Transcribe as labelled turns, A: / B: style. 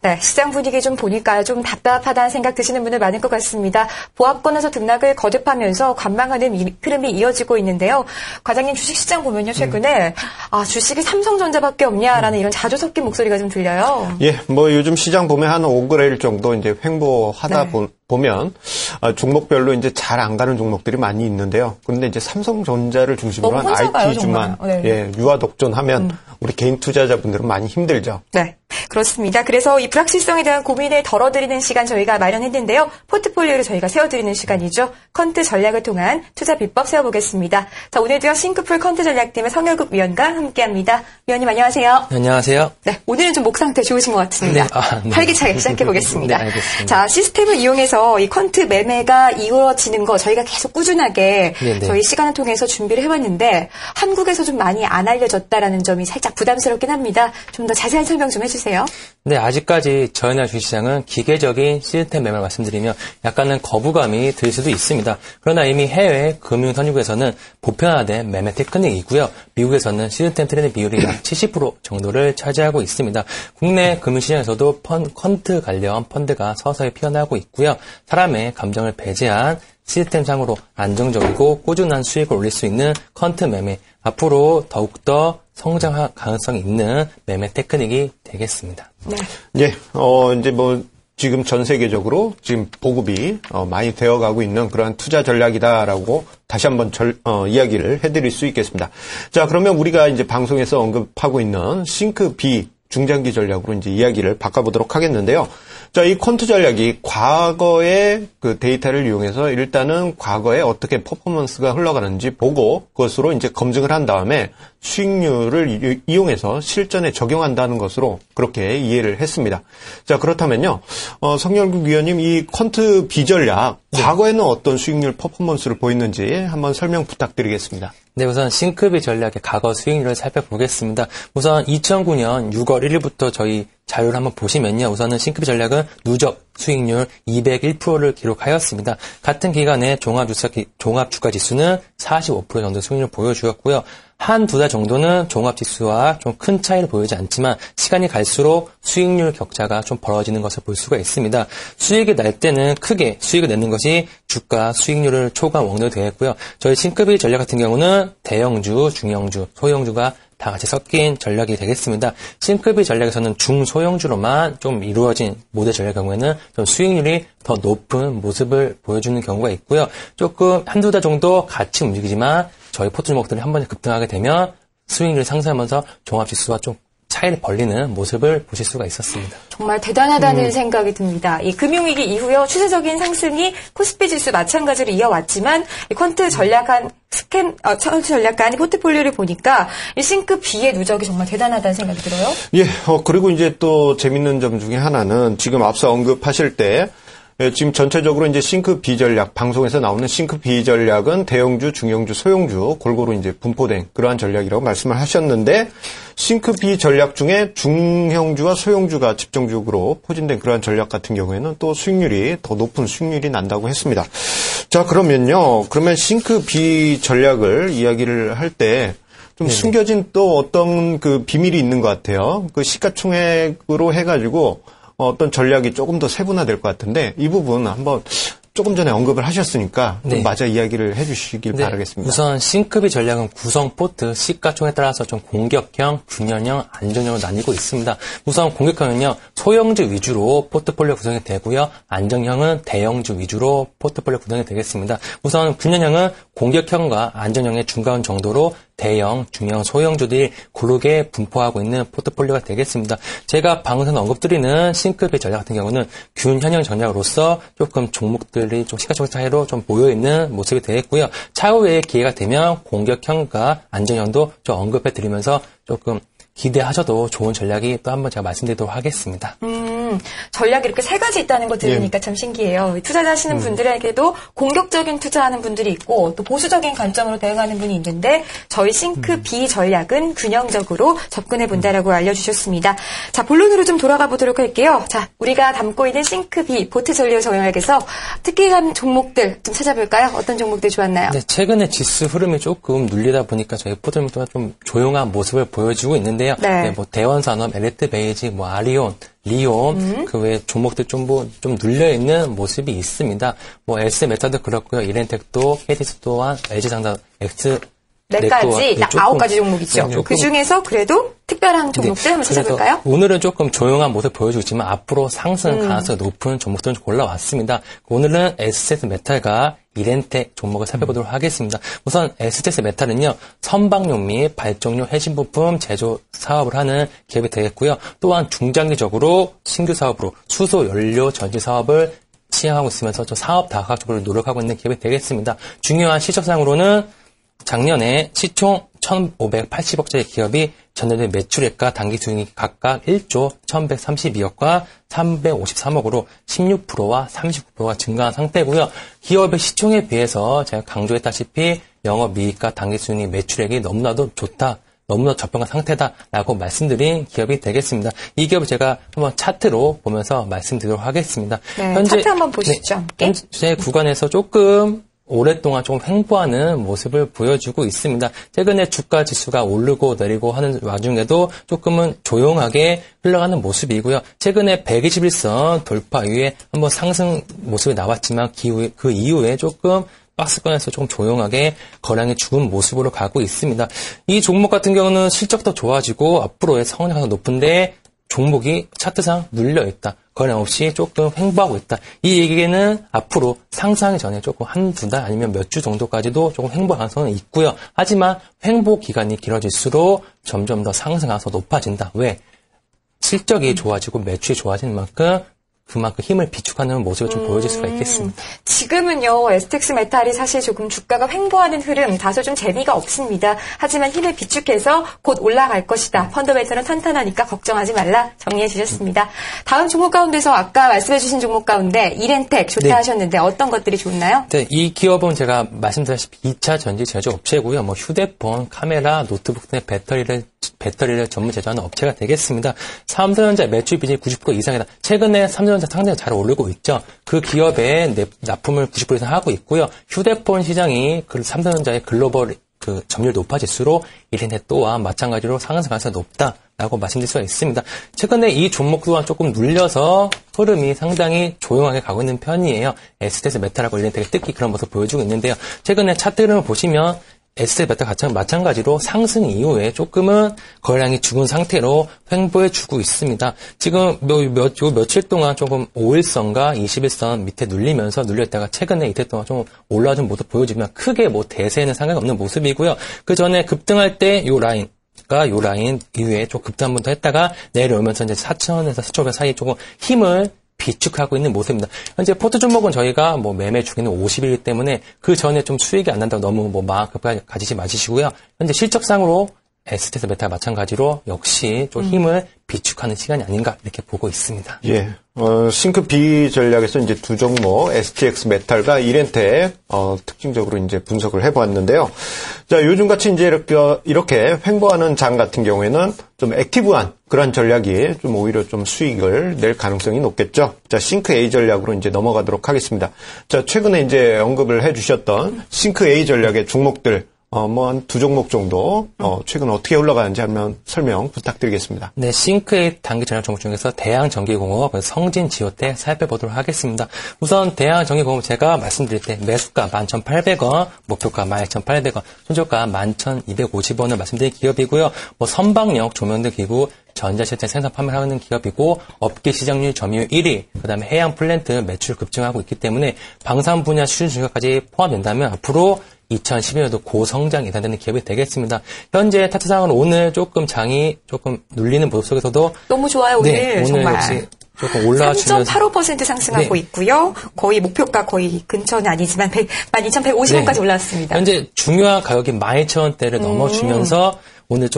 A: 네, 시장 분위기 좀 보니까 좀 답답하다는 생각 드시는 분들 많을 것 같습니다. 보합권에서 등락을 거듭하면서 관망하는 이, 흐름이 이어지고 있는데요. 과장님 주식시장 보면요, 최근에, 음. 아, 주식이 삼성전자밖에 없냐라는 이런 자주 섞인 목소리가 좀 들려요.
B: 예, 뭐 요즘 시장 보면 한 5그레일 정도 이제 횡보하다 네. 보, 보면 아, 종목별로 이제 잘 안 가는 종목들이 많이 있는데요. 그런데 이제 삼성전자를 중심으로 한 IT주만 네. 예, 유화 독존하면 음. 우리 개인 투자자분들은 많이 힘들죠.
A: 네. 그렇습니다. 그래서 이 불확실성에 대한 고민을 덜어드리는 시간 저희가 마련했는데요. 포트폴리오를 저희가 세워드리는 시간이죠. 컨트 전략을 통한 투자 비법 세워보겠습니다. 자, 오늘도요, 싱크풀 컨트 전략팀의 성열국 위원과 함께합니다. 위원님 안녕하세요.
C: 안녕하세요.
A: 네, 오늘은 좀 목 상태 좋으신 것 같습니다. 네, 아, 네. 활기차게 시작해보겠습니다.
C: 네, 알겠습니다.
A: 자, 시스템을 이용해서 이 컨트 매매가 이루어지는 거 저희가 계속 꾸준하게 네, 네. 저희 시간을 통해서 준비를 해봤는데 한국에서 좀 많이 안 알려졌다라는 점이 살짝 부담스럽긴 합니다. 좀 더 자세한 설명 좀 해주세요. 해주세요.
C: 네, 아직까지 저희 나라 주식시장은 기계적인 시스템 매매를 말씀드리면 약간은 거부감이 들 수도 있습니다. 그러나 이미 해외 금융 선진국에서는 보편화된 매매 테크닉이고요. 미국에서는 시스템 트레이드 비율이 약 70% 정도를 차지하고 있습니다. 국내 금융시장에서도 펀, 컨트 관련 펀드가 서서히 피어나고 있고요. 사람의 감정을 배제한 시스템상으로 안정적이고 꾸준한 수익을 올릴 수 있는 컨트 매매 앞으로 더욱더 성장 가능성이 있는 매매 테크닉이 되겠습니다.
B: 네. 예, 어, 이제 뭐, 지금 전 세계적으로 지금 보급이 어, 많이 되어가고 있는 그러한 투자 전략이다라고 다시 한번 절, 어, 이야기를 해드릴 수 있겠습니다. 자, 그러면 우리가 이제 방송에서 언급하고 있는 싱크 B 중장기 전략으로 이제 이야기를 바꿔보도록 하겠는데요. 자, 이 콘트 전략이 과거의 그 데이터를 이용해서 일단은 과거에 어떻게 퍼포먼스가 흘러가는지 보고 그것으로 이제 검증을 한 다음에 수익률을 이용해서 실전에 적용한다는 것으로 그렇게 이해를 했습니다. 자, 그렇다면요. 어, 성열국 위원님 이 콘트 비전략 네. 과거에는 어떤 수익률 퍼포먼스를 보였는지 한번 설명 부탁드리겠습니다.
C: 네, 우선 싱크비 전략의 과거 수익률을 살펴보겠습니다. 우선 2009년 6월 1일부터 저희 자료를 한번 보시면요. 우선은 싱크비 전략은 누적 수익률 201%를 기록하였습니다. 같은 기간에 종합주가, 종합주가 지수는 45% 정도 수익률을 보여주었고요. 한 두 달 정도는 종합지수와 좀 큰 차이를 보이지 않지만 시간이 갈수록 수익률 격차가 좀 벌어지는 것을 볼 수가 있습니다. 수익이 날 때는 크게 수익을 내는 것이 주가 수익률을 초과 원료되었고요. 저희 싱크비 전략 같은 경우는 대형주, 중형주, 소형주가 다 같이 섞인 전략이 되겠습니다. 싱크비 전략에서는 중소형주로만 좀 이루어진 모델 전략 경우에는 좀 수익률이 더 높은 모습을 보여주는 경우가 있고요. 조금 한두 달 정도 같이 움직이지만 저희 포트 종목들이 한 번에 급등하게 되면 수익률이 상승하면서 종합지수와 좀 차이를 벌리는 모습을 보실 수가 있었습니다.
A: 정말 대단하다는 음. 생각이 듭니다. 이 금융위기 이후에 추세적인 상승이 코스피 지수 마찬가지로 이어왔지만 이 퀀트 전략한 스캔, 어, 퀀트 전략한 포트폴리오를 보니까 이 싱크 B의 누적이 정말 대단하다는 생각이 들어요.
B: 예, 어, 그리고 이제 또 재밌는 점 중에 하나는 지금 앞서 언급하실 때 예, 지금 전체적으로 이제 싱크 비전략, 방송에서 나오는 싱크 비전략은 대형주, 중형주, 소형주 골고루 이제 분포된 그러한 전략이라고 말씀을 하셨는데 싱크 비전략 중에 중형주와 소형주가 집중적으로 포진된 그러한 전략 같은 경우에는 또 수익률이 더 높은 수익률이 난다고 했습니다. 자, 그러면요. 그러면 싱크 비전략을 이야기를 할때좀 숨겨진 또 어떤 그 비밀이 있는 것 같아요. 그 시가총액으로 해가지고 어떤 전략이 조금 더 세분화될 것 같은데 이 부분 한번 조금 전에 언급을 하셨으니까 좀 네. 마저 이야기를 해주시길 네. 바라겠습니다.
C: 우선 싱크비 전략은 구성 포트 시가총에 따라서 좀 공격형, 균형형, 안정형으로 나뉘고 있습니다. 우선 공격형은요 소형주 위주로 포트폴리오 구성이 되고요 안정형은 대형주 위주로 포트폴리오 구성이 되겠습니다. 우선 균형형은 공격형과 안정형의 중간 정도로 대형, 중형, 소형주들이 고르게 분포하고 있는 포트폴리오가 되겠습니다. 제가 방송 언급드리는 싱크비 전략 같은 경우는 균현형 전략으로서 조금 종목들이 좀 시가총액 차이로 좀 모여있는 모습이 되겠고요. 차후에 기회가 되면 공격형과 안정형도 좀 언급해드리면서 조금 기대하셔도 좋은 전략이 또 한번 제가 말씀드리도록 하겠습니다.
A: 음, 전략이 이렇게 세 가지 있다는 거 들으니까 예. 참 신기해요. 투자하시는 음. 분들에게도 공격적인 투자하는 분들이 있고 또 보수적인 관점으로 대응하는 분이 있는데 저희 싱크 음. B 전략은 균형적으로 접근해 본다라고 알려주셨습니다. 자, 본론으로 좀 돌아가 보도록 할게요. 자, 우리가 담고 있는 싱크 B 보트 전략 전략에서 특이한 종목들 좀 찾아볼까요? 어떤 종목들 좋았나요?
C: 네, 최근에 지수 흐름이 조금 눌리다 보니까 저희 포트폴리오가 좀 조용한 모습을 보여주고 있는데 있는데요.
A: 네.
C: 네, 뭐 대원산업, 엘리트 베이직, 뭐 아리온, 리온 그외 종목들 좀뭐 좀 눌려 있는 모습이 있습니다. 뭐 S 메타도 그렇고요. 이렌텍도 KTS 또한 LG상단 X
A: 네
C: 네,
A: 가지,
C: 네,
A: 딱 아홉 가지 종목 있죠.
C: 네,
A: 그 중에서 그래도 특별한 종목들 한번
C: 그래서
A: 찾아볼까요?
C: 오늘은 조금 조용한 모습 보여주고 있지만 앞으로 상승
A: 음.
C: 가능성이 높은 종목들은 좀 골라왔습니다. 오늘은 SZ 메탈과 이렌텍 종목을 살펴보도록 하겠습니다. 우선 SZ 메탈은요, 선박용 및 발전용 해신 부품 제조 사업을 하는 기업이 되겠고요. 또한 중장기적으로 신규 사업으로 수소 연료 전지 사업을 시행하고 있으면서 저 사업 다각적으로 노력하고 있는 기업이 되겠습니다. 중요한 시적상으로는 작년에 시총 1,580억짜리 기업이 전년도에 매출액과 단기 수익이 각각 1조 1,132억과 353억으로 16%와 39%가 증가한 상태고요. 기업의 시총에 비해서 제가 강조했다시피 영업이익과 단기 수익이 매출액이 너무나도 좋다. 너무나 저평한 상태다라고 말씀드린 기업이 되겠습니다. 이 기업을 제가 한번 차트로 보면서 말씀드리도록 하겠습니다.
A: 네, 차트 한번 보시죠. 함께.
C: 현재 구간에서 조금 오랫동안 조금 횡보하는 모습을 보여주고 있습니다. 최근에 주가 지수가 오르고 내리고 하는 와중에도 조금은 조용하게 흘러가는 모습이고요. 최근에 121선 돌파 이후에 한번 상승 모습이 나왔지만 그, 그 이후에 조금 박스권에서 조금 조용하게 거량이 죽은 모습으로 가고 있습니다. 이 종목 같은 경우는 실적도 좋아지고 앞으로의 성장가 높은데 종목이 차트상 눌려 있다. 거량 없이 조금 횡보하고 있다. 이 얘기는 앞으로 상상하기 전에 조금 한두 달 아니면 몇 주 정도까지도 조금 횡보 가능성은 있고요. 하지만 횡보 기간이 길어질수록 점점 더 상승 가능성이 높아진다. 왜? 실적이 좋아지고 매출이 좋아지는 만큼 그만큼 힘을 비축하는 모습을 좀 보여줄 수가 있겠습니다.
A: 지금은요, 에스텍스 메탈이 사실 조금 주가가 횡보하는 흐름, 다소 좀 재미가 없습니다. 하지만 힘을 비축해서 곧 올라갈 것이다. 펀더멘털은 탄탄하니까 걱정하지 말라. 정리해 주셨습니다. 다음 종목 가운데서 아까 말씀해 주신 종목 가운데 이렌텍 좋다
C: 네.
A: 하셨는데 어떤 것들이 좋나요?
C: 네, 이 기업은 제가 말씀드렸다시피 2차 전지 제조 업체고요. 뭐 휴대폰, 카메라, 노트북 등의 배터리를 배터리를 전문 제조하는 업체가 되겠습니다. 삼성전자 매출 비중이 90% 이상이다. 최근에 삼성 전자 상당히 잘 오르고 있죠. 그 기업의 내- 납품을 90% 이상 하고 있고요. 휴대폰 시장이 그 삼성전자의 글로벌 그 점유율 높아질수록 이렌텍 또한 마찬가지로 상승 가능성이 높다라고 말씀드릴 수가 있습니다. 최근에 이 종목 또한 조금 눌려서 흐름이 상당히 조용하게 가고 있는 편이에요. 에스테스 메탈하고 이렌텍이 특히 그런 모습 보여주고 있는데요. 최근에 차트 흐름을 보시면 에스테 베타 같은 마찬가지로 상승 이후에 조금은 거래량이 죽은 상태로 횡보해 주고 있습니다. 지금 몇, 몇, 요 며칠 동안 조금 5일선과 21선 밑에 눌리면서 눌렸다가 최근에 이틀 동안 좀 올라준 모습 보여주면 크게 뭐 대세에는 상관이 없는 모습이고요. 그 전에 급등할 때 요 라인 가요 라인 이후에 좀 급등 한번 더 했다가 내려오면서 이제 4천에서 4천원 사이 조금 힘을 비축하고 있는 모습입니다. 현재 포트 종목은 저희가 뭐 매매 중에는 50일이기 때문에 그 전에 좀 수익이 안 난다고 너무 뭐 마음 급하게 가지지 마시고요. 현재 실적상으로 에스테스 메타 마찬가지로 역시 좀 힘을 비축하는 시간이 아닌가 이렇게 보고 있습니다.
B: 예. 어, 싱크 B 전략에서 이제 두 종목, STX 메탈과 이렌텍, 어, 특징적으로 이제 분석을 해보았는데요. 자, 요즘 같이 이제 이렇게, 이렇게 횡보하는 장 같은 경우에는 좀 액티브한 그런 전략이 좀 오히려 좀 수익을 낼 가능성이 높겠죠. 자, 싱크 A 전략으로 이제 넘어가도록 하겠습니다. 자, 최근에 이제 언급을 해주셨던 싱크 A 전략의 종목들, 어, 뭐, 한 두 종목 정도, 어, 최근 어떻게 올라가는지 한번 설명 부탁드리겠습니다.
C: 네, 싱크의 단기 전략 종목 중에서 대양전기공업, 성진지오텍 살펴보도록 하겠습니다. 우선 대양전기공업 제가 말씀드릴 때 매수가 11,800원, 목표가 12,800원, 손절가 11,250원을 말씀드린 기업이고요. 뭐 선박력 조명등 기구, 전자실제 생산 판매를 하는 기업이고 업계 시장률 점유율 1위, 그다음에 해양 플랜트 매출 급증하고 있기 때문에 방산 분야 수준 증가까지 포함된다면 앞으로 2012년도 고성장 예상되는 기업이 되겠습니다. 현재 타트상은 오늘 조금 장이 조금 눌리는 모습 속에서도
A: 너무 좋아요, 오늘.
C: 네, 오늘
A: 정말.
C: 역시 조금 올라주면서
A: 3.85% 상승하고
C: 네.
A: 있고요. 거의 목표가 거의 근처는 아니지만 100, 12,150원까지
C: 네.
A: 올라왔습니다.
C: 현재 중요한 가격이 12,000원대를 넘어주면서 오늘 좀